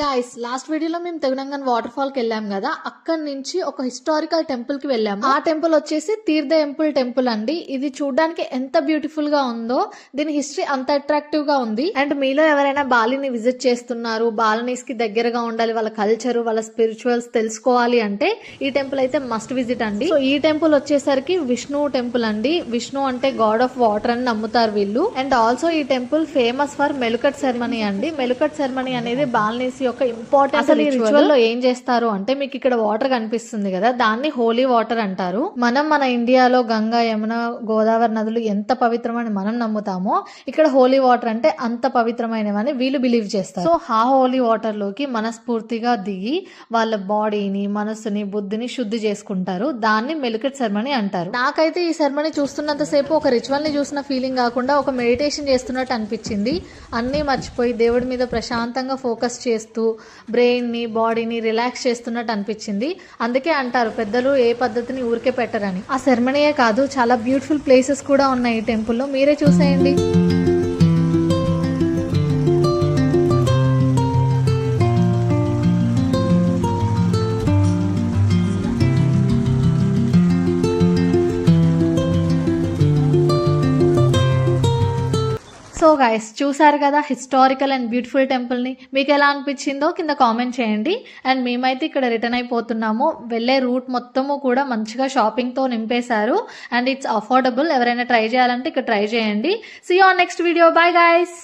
Guys last వీడియోలో మేము తెగునంగన్ water ఫాల్కి వెళ్ళాం కదా అక్కడ నుంచి ఒక హిస్టారికల్ టెంపుల్కి వెళ్ళాము. ఆ టెంపుల్ వచ్చేసి తీర్థ ఎంపుల్ టెంపుల్ అండి. ఇది చూడడానికి ఎంత బ్యూటిఫుల్గా ఉందో దీని హిస్టరీ అంత అట్రాక్టివ్గా ఉంది. అండ్ మీలో ఎవరైనా బాలిని విజిట్ చేస్తున్నారు బాలనీస్కి దగ్గరగా ఉండాలి వాళ్ళ కల్చర్ వాళ్ళ స్పిరిచువల్స్ తెలుసుకోవాలి అంటే ఈ టెంపుల్ అయితే మస్ట్ విజిట్ అండి. సో ఈ టెంపుల్ వచ్చేసరికి విష్ణు టెంపుల్ అండి. విష్ణు అంటే గాడ్ ఆఫ్ వాటర్ అని నమ్ముతారు వీళ్ళు. అండ్ ఆల్సో ఈ temple famous for melukat ceremony అండి. మెలుకట్ సెరమనీ అనేది బాలనీస్ యొక్క ఇంపార్టెంట్ అసలు ఈ రిచువల్లో ఏం చేస్తారు అంటే మీకు ఇక్కడ వాటర్ కనిపిస్తుంది కదా దాన్ని హోలీ వాటర్ అంటారు. మనం మన ఇండియాలో గంగా యమున గోదావరి నదులు ఎంత పవిత్రమని మనం నమ్ముతామో ఇక్కడ హోలీ వాటర్ అంటే అంత పవిత్రమైనవని వీళ్ళు బిలీవ్ చేస్తారు. సో ఆ హోలీ వాటర్లోకి మనస్ఫూర్తిగా దిగి వాళ్ళ బాడీని మనసుని బుద్ధిని శుద్ధి చేసుకుంటారు. దాన్ని మెలుకట్ సెరమనీ అంటారు. నాకైతే ఈ సెరమనీ చూస్తున్నంత సేపు ఒక రిచువల్ని చూసిన ఫీలింగ్ కాకుండా ఒక మెడిటేషన్ చేస్తున్నట్టు అనిపించింది. అన్నీ మర్చిపోయి దేవుడి మీద ప్రశాంతంగా ఫోకస్ చేస్తూ బ్రెయిన్ని బాడీని రిలాక్స్ చేస్తున్నట్టు అనిపించింది. అందుకే అంటారు పెద్దలు ఏ పద్ధతిని ఊరికే పెట్టరని. ఆ సెరమనీయే కాదు చాలా బ్యూటిఫుల్ ప్లేసెస్ కూడా ఉన్నాయి ఈ టెంపుల్లో మీరే చూసేయండి. సో గైస్ చూసారు కదా హిస్టారికల్ అండ్ బ్యూటిఫుల్ టెంపుల్ని మీకు ఎలా అనిపించిందో కింద కామెంట్ చేయండి. అండ్ మేమైతే ఇక్కడ రిటర్న్ అయిపోతున్నాము. వెళ్ళే రూట్ మొత్తము కూడా మంచిగా షాపింగ్తో నింపేశారు. అండ్ ఇట్స్ అఫోర్డబుల్ ఎవరైనా ట్రై చేయాలంటే ఇక్కడ ట్రై చేయండి. See on next video bye guys